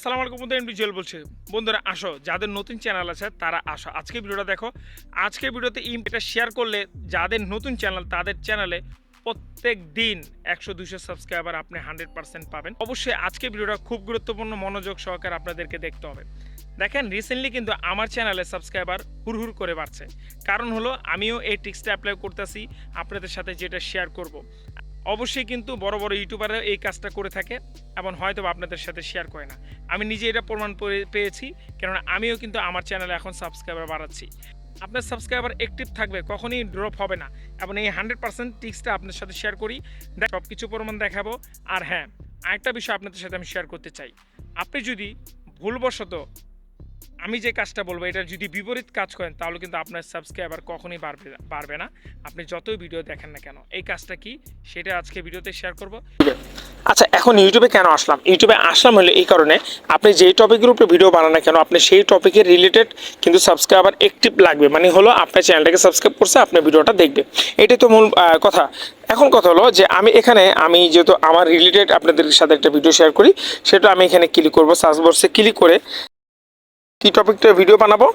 আসসালামু আলাইকুম বন্ধু, এমডি জুয়েল বলছে। বন্ধুরা, আসো, যাদের নতুন চ্যানেল আছে, তারা আসো। আজকে ভিডিওটা দেখো, আজকে ভিডিওতে ইম এটা শেয়ার করলে যাদের নতুন চ্যানেল, তাদের চ্যানেলে প্রত্যেক দিন একশো দুশো সাবস্ক্রাইবার আপনি হান্ড্রেড পার্সেন্ট পাবেন। অবশ্যই আজকে ভিডিওটা খুব গুরুত্বপূর্ণ মনোযোগ সহকারে আপনাদেরকে দেখতে হবে। দেখেন রিসেন্টলি কিন্তু আমার চ্যানেলে সাবস্ক্রাইবার হুড়হুড় করে বাড়ছে। কারণ হলো, আমিও এই টিক্সটা অ্যাপ্লাই করতেছি, আপনাদের সাথে যেটা শেয়ার করব। অবশ্যই কিন্তু বড় বড় ইউটিউবাররা এই কাজটা করে থাকে এবং হয়তো আপনাদের সাথে শেয়ার করে না। আমি নিজে এটা প্রমাণ পেয়ে- পেয়েছি, কেননা আমিও কিন্তু আমার চ্যানেলে এখন সাবস্ক্রাইবার বাড়াচ্ছি। আপনার সাবস্ক্রাইবার অ্যাক্টিভ থাকবে, কখনই ড্রপ হবে না এবং এই হান্ড্রেড পার্সেন্ট টিক্সটা আপনার সাথে শেয়ার করি। সব কিছু প্রমাণ দেখাবো। আর হ্যাঁ আরেকটা বিষয় আপনাদের সাথে আমি শেয়ার করতে চাই। আপনি যদি ভুলবশত আমি যে কাজটা বলব, এটার যদি বিপরীত কাজ করেন, তাহলে কিন্তু আপনার সাবস্ক্রাইবার কখনোই বাড়বে বাড়বে না। আপনি যতই ভিডিও দেখেন না কেন, এই কাজটা কি? সেটা আজকে ভিডিওতে শেয়ার করব। আচ্ছা এখন ইউটিউবে কেন আসলাম? ইউটিউবে আসলাম হলে এই কারণে আপনি যেই টপিকের উপরে ভিডিও বানান না কেন, আপনি সেই টপিকের রিলেটেড কিন্তু সাবস্ক্রাইবার অ্যাক্টিভ লাগবে। মানে হলো আপনার চ্যানেলটাকে সাবস্ক্রাইব করছে আপনার ভিডিওটা দেখবে। এটাই তো মূল কথা। এখন কথা হলো যে আমি এখানে, আমি যেহেতু আমার রিলেটেড আপনাদের সাথে একটা ভিডিও শেয়ার করি, সেটা আমি এখানে ক্লিক করব সার্চ বক্সে ক্লিক করে কি টপিকটা ভিডিও বানাবো?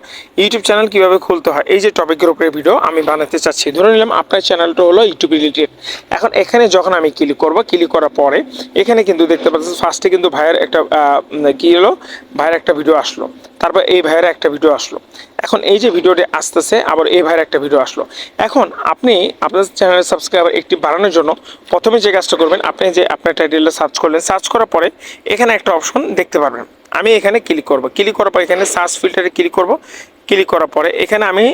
ইউটিউব চ্যানেল কীভাবে খুলতে হয়? এই যে টপিকের উপরে ভিডিও আমি বানাতে চাচ্ছি। ধরে নিলাম, আপনার চ্যানেলটা হলো ইউটিউব রিলেটেড এখন এখানে যখন আমি ক্লিক করব ক্লিক করার পরে এখানে কিন্তু দেখতে পাচ্ছেন ফার্স্টে কিন্তু ভাইয়ের একটা কি হলো? ভাইয়ের একটা ভিডিও আসলো। তারপর এই ভাইয়ের একটা ভিডিও আসলো। এখন এই যে ভিডিওটি আসতেছে, আবার এই ভাইয়ের একটা ভিডিও আসলো। এখন আপনি আপনার চ্যানেলের সাবস্ক্রাইবার একটি বাড়ানোর জন্য প্রথমে যে কাজটা করবেন, আপনি যে আপনার টাইটেলটা সার্চ করলেন সার্চ করার পরে এখানে একটা অপশন দেখতে পারবেন। আমি এখানে ক্লিক করব। ক্লিক করার পর এখানে সার্চ ফিল্টারে ক্লিক করব। ক্লিক করার পরে এখানে আমি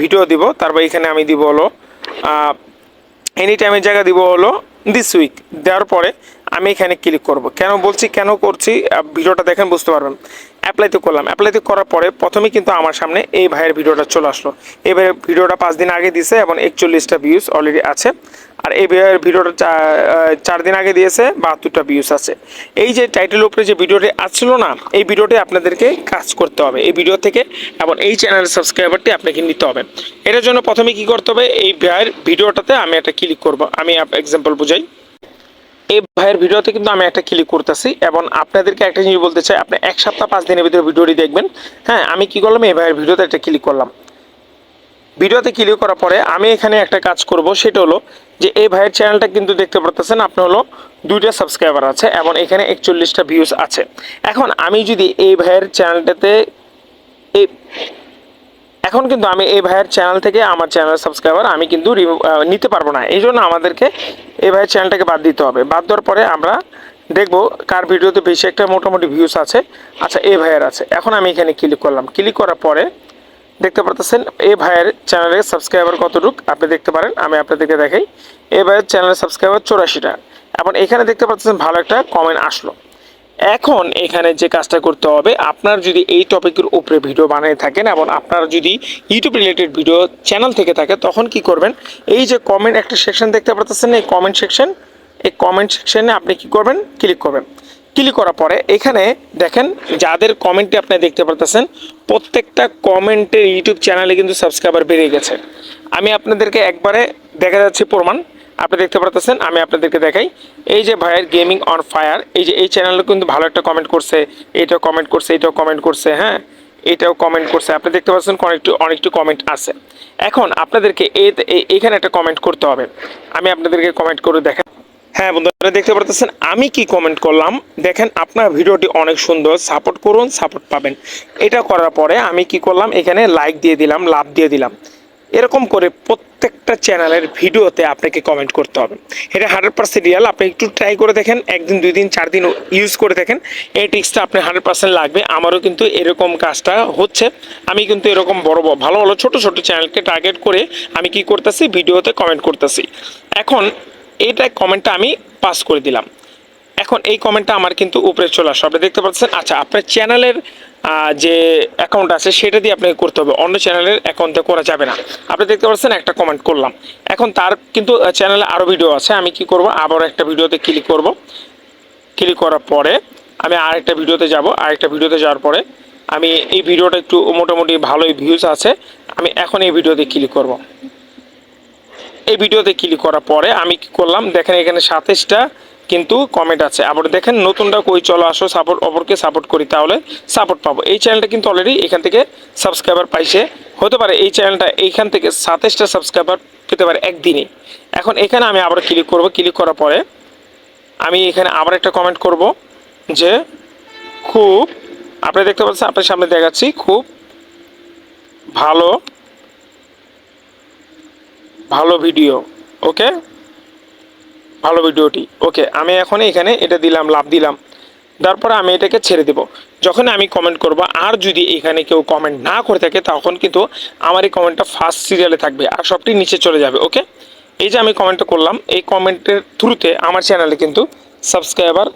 ভিডিও দিব। তারপর এখানে আমি দিব হলো এনি টাইমের জায়গা দিব হলো দিস উইক দেওয়ার পরে আমি এখানে ক্লিক করব। কেন বলছি কেন করছি? ভিডিওটা দেখেন, বুঝতে পারবেন। অ্যাপ্লাইতে করলাম। অ্যাপ্লাইতে করার পরে প্রথমে কিন্তু আমার সামনে এই ভাইয়ের ভিডিওটা চলে আসলো। এই ভাইয়ের ভিডিওটা পাঁচ দিন আগে দিয়েছে এবং একচল্লিশটা ভিউজ অলরেডি আছে। আর এই ভাইয়ের ভিডিওটা চার দিন আগে দিয়েছে, বাহাত্তরটা ভিউজ আছে। এই যে টাইটেল উপরে যে ভিডিওটি আসছিল না, এই ভিডিওটি আপনাদেরকে কাজ করতে হবে। এই ভিডিও থেকে এবং এই চ্যানেলের সাবস্ক্রাইবারটি আপনাকে নিতে হবে। এটার জন্য প্রথমে কি করতে হবে? এই ভাইয়ের ভিডিওটাতে আমি একটা ক্লিক করব। আমি এক্সাম্পল বুঝাই। এই ভাইয়ের ভিডিওতে কিন্তু আমি একটা ক্লিক করতেছি এবং আপনাদেরকে একটা জিনিস বলতে চাই, আপনি এক সপ্তাহ, পাঁচ দিনের ভিতরে ভিডিওটি দেখবেন। হ্যাঁ আমি কি করলাম? এই ভাইয়ের ভিডিওতে একটা ক্লিক করলাম। ভিডিওতে ক্লিক করার পরে আমি এখানে একটা কাজ করব, সেটা হলো যে এই ভাইয়ের চ্যানেলটা কিন্তু দেখতে পারতেছেন, আপনি হলো দুইটা সাবস্ক্রাইবার আছে এবং এখানে একচল্লিশটা ভিউজ আছে। এখন আমি যদি এই ভাইয়ের চ্যানেলটাতে এই এখন কিন্তু আমি এই ভাইয়ের চ্যানেল থেকে আমার চ্যানেল সাবস্ক্রাইবার আমি কিন্তু নিতে পারব না। এই জন্য আমাদেরকে এই ভাইয়ের চ্যানেলটাকে বাদ দিতে হবে। বাদ দেওয়ার পরে আমরা দেখব কার ভিডিওতে বেশি একটা মোটামুটি ভিউস আছে। আচ্ছা এ ভাইয়ের আছে। এখন আমি এখানে ক্লিক করলাম। ক্লিক করার পরে দেখতে পারতেছেন এ ভাইয়ের চ্যানেলের সাবস্ক্রাইবার কতটুক? আপনি দেখতে পারেন, আমি আপনাদেরকে দেখাই। এ ভাইয়ের চ্যানেলের সাবস্ক্রাইবার চৌরাশিটা। এবং এখানে দেখতে পাচ্ছেন ভালো একটা কমেন্ট আসলো। এখন এখানে যে কাজটা করতে হবে, আপনার যদি এই টপিকের উপরে ভিডিও বানিয়ে থাকেন এবং আপনার যদি ইউটিউব রিলেটেড ভিডিও চ্যানেল থেকে থাকে, তখন কি করবেন? এই যে কমেন্ট একটা সেকশন দেখতে পাচ্ছেন এই কমেন্ট সেকশন এই কমেন্ট সেকশনে আপনি কি করবেন? ক্লিক করবেন। ক্লিক করার পরে এখানে দেখেন, যাদের কমেন্টে আপনি দেখতে পারতেছেন, প্রত্যেকটা কমেন্টের ইউটিউব চ্যানেলে কিন্তু সাবস্ক্রাইবার বেড়ে গেছে। আমি আপনাদেরকে একবারে দেখা যাচ্ছে প্রমাণ। আপনি দেখতে পারতেছেন, আমি আপনাদেরকে দেখাই। এই যে ভাইয়ের গেমিং অন ফায়ার, এই যে এই চ্যানেলে কিন্তু ভালো একটা কমেন্ট করছে এইটাও কমেন্ট করছে এইটাও কমেন্ট করছে হ্যাঁ? এটাও কমেন্ট করছে। আপনি দেখতে পাচ্ছেন অনেকটু অনেকটু কমেন্ট আছে। এখন আপনাদেরকে এই- একটা কমেন্ট করতে হবে। আমি আপনাদেরকে কমেন্ট করে দেখেন হ্যাঁ বন্ধুরা, দেখতে পারতেছেন, আমি কি কমেন্ট করলাম? দেখেন, আপনার ভিডিওটি অনেক সুন্দর। সাপোর্ট করুন সাপোর্ট পাবেন। এটা করার পরে আমি কি করলাম? এখানে লাইক দিয়ে দিলাম, লাভ দিয়ে দিলাম। এরকম করে প্রত্যেকটা চ্যানেলের ভিডিওতে আপনাকে কমেন্ট করতে হবে। এটা হান্ড্রেড পার্সেন্ট রিয়াল আপনি একটু ট্রাই করে দেখেন, একদিন, দুই দিন, চার দিন ইউজ করে দেখেন। এই টিক্সটা আপনি হান্ড্রেড পার্সেন্ট লাগবে। আমারও কিন্তু এরকম কাজটা হচ্ছে। আমি কিন্তু এরকম বড় বড় ভালো ভালো ছোট ছোট চ্যানেলকে টার্গেট করে আমি কি করতেছি? ভিডিওতে কমেন্ট করতেছি। এখন এইটা কমেন্টটা আমি পাস করে দিলাম। এখন এই কমেন্টটা আমার কিন্তু উপরে চলে আসবে আপনি দেখতে পাচ্ছেন আচ্ছা আপনার চ্যানেলের যে অ্যাকাউন্ট আছে, সেটা দিয়ে আপনাকে করতে হবে। অন্য চ্যানেলের অ্যাকাউন্টে করা যাবে না। আপনি দেখতে পাচ্ছেন, একটা কমেন্ট করলাম। এখন তার কিন্তু চ্যানেলে আরও ভিডিও আছে। আমি কি করব? আবার একটা ভিডিওতে ক্লিক করব। ক্লিক করার পরে আমি আরেকটা ভিডিওতে যাব। আরেকটা ভিডিওতে যাওয়ার পরে আমি এই ভিডিওটা একটু মোটামুটি ভালোই ভিউজ আছে। আমি এখন এই ভিডিওতে ক্লিক করব। এই ভিডিওতে ক্লিক করার পরে আমি কি করলাম? দেখেন এখানে সাতাইশটা কিন্তু কমেন্ট আছে। আবার দেখেন নতুনটা কই, চলো আসো সাপোর্ট অপরকে সাপোর্ট করি, তাহলে সাপোর্ট পাবো। এই চ্যানেলটা কিন্তু অলরেডি এখান থেকে সাবস্ক্রাইবার পাইছে। হতে পারে এই চ্যানেলটা এইখান থেকে সাতাশটা সাবস্ক্রাইবার পেতে পারে একদিনই। এখন এখানে আমি আবার ক্লিক করব। ক্লিক করার পরে আমি এখানে আবার একটা কমেন্ট করব যে, খুব আপনি দেখতে পাচ্ছেন আপনার সামনে দেখাচ্ছি, খুব ভালো ভালো ভিডিও ওকে ভালো ভিডিওটি। ওকে, আমি এখন এখানে এটা দিলাম, লাভ দিলাম। তারপরে আমি এটাকে ছেড়ে দেব। যখন আমি কমেন্ট করব, আর যদি এখানে কেউ কমেন্ট না করে থাকে, তখন কিন্তু আমার এই কমেন্টটা ফার্স্ট সিরিয়ালে থাকবে আর সবটি নিচে চলে যাবে, ওকে? এই যে আমি কমেন্টটা করলাম, এই কমেন্টের থ্রুতে আমার চ্যানেলে কিন্তু সাবস্ক্রাইবার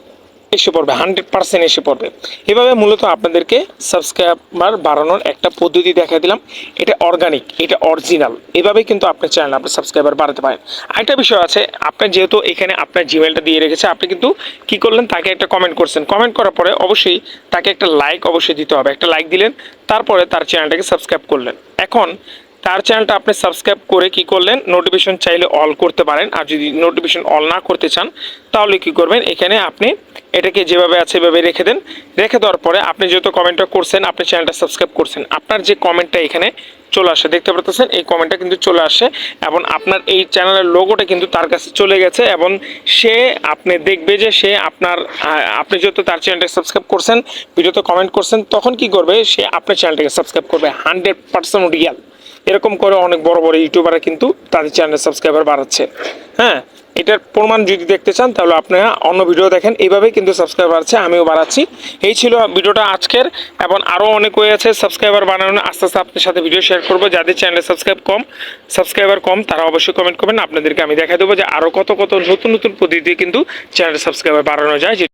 এসে পড়বে হান্ড্রেড পার্সেন্ট এসে পড়বে। এভাবে মূলত আপনাদেরকে সাবস্ক্রাইবার বাড়ানোর একটা পদ্ধতি দেখা দিলাম। এটা অর্গানিক এটা অরিজিনাল এভাবে কিন্তু আপনার চ্যানেল আপনার সাবস্ক্রাইবার বাড়াতে পারেন। আরেকটা বিষয় আছে, আপনার যেহেতু এখানে আপনার জিমেলটা দিয়ে রেখেছে, আপনি কিন্তু কি করলেন? তাকে একটা কমেন্ট করছেন। কমেন্ট করার পরে অবশ্যই তাকে একটা লাইক অবশ্যই দিতে হবে। একটা লাইক দিলেন, তারপরে তার চ্যানেলটাকে সাবস্ক্রাইব করলেন। এখন তার চ্যানেলটা আপনি সাবস্ক্রাইব করে কি করলেন? নোটিফিকেশন চাইলে অল করতে পারেন। আর যদি নোটিফিকেশন অল না করতে চান, তাহলে কি করবেন? এখানে আপনি এটাকে যেভাবে আছে এভাবে রেখে দেন। রেখে দেওয়ার পরে আপনি যেহেতু কমেন্টটা করছেন, আপনি চ্যানেলটা সাবস্ক্রাইব করছেন, আপনার যে কমেন্টটা এখানে চলে আসে, দেখতে পারতেছেন, এই কমেন্টটা কিন্তু চলে আসে এবং আপনার এই চ্যানেলের লোগোটা কিন্তু তার কাছে চলে গেছে এবং সে আপনি দেখবে যে সে আপনার আপনি যেহেতু তার চ্যানেলটা সাবস্ক্রাইব করছেন, ভিডিওতে কমেন্ট করছেন, তখন কি করবে? সে আপনার চ্যানেলটাকে সাবস্ক্রাইব করবে হান্ড্রেড পার্সেন্ট রিয়াল এরকম করে অনেক বড় বড় ইউটিউবাররা কিন্তু তাদের চ্যানেল সাবস্ক্রাইবার বাড়াচ্ছে। হ্যাঁ এটার প্রমাণ যদি দেখতে চান, তাহলে আপনারা অন্য ভিডিও দেখেন। এইভাবেই কিন্তু সাবস্ক্রাইবার আছে আমিও বাড়াচ্ছি। এই ছিল ভিডিওটা আজকের, এবং আরও অনেক ওয়ে আছে সাবস্ক্রাইবার বানানো আস্তে আস্তে আপনার সাথে ভিডিও শেয়ার করব। যাদের চ্যানেলে সাবস্ক্রাইব কম সাবস্ক্রাইবার কম, তারা অবশ্যই কমেন্ট করবেন। আপনাদেরকে আমি দেখা দেবো যে আরও কত কত নতুন নতুন পদ্ধতি কিন্তু চ্যানেল সাবস্ক্রাইবার বাড়ানো যায়।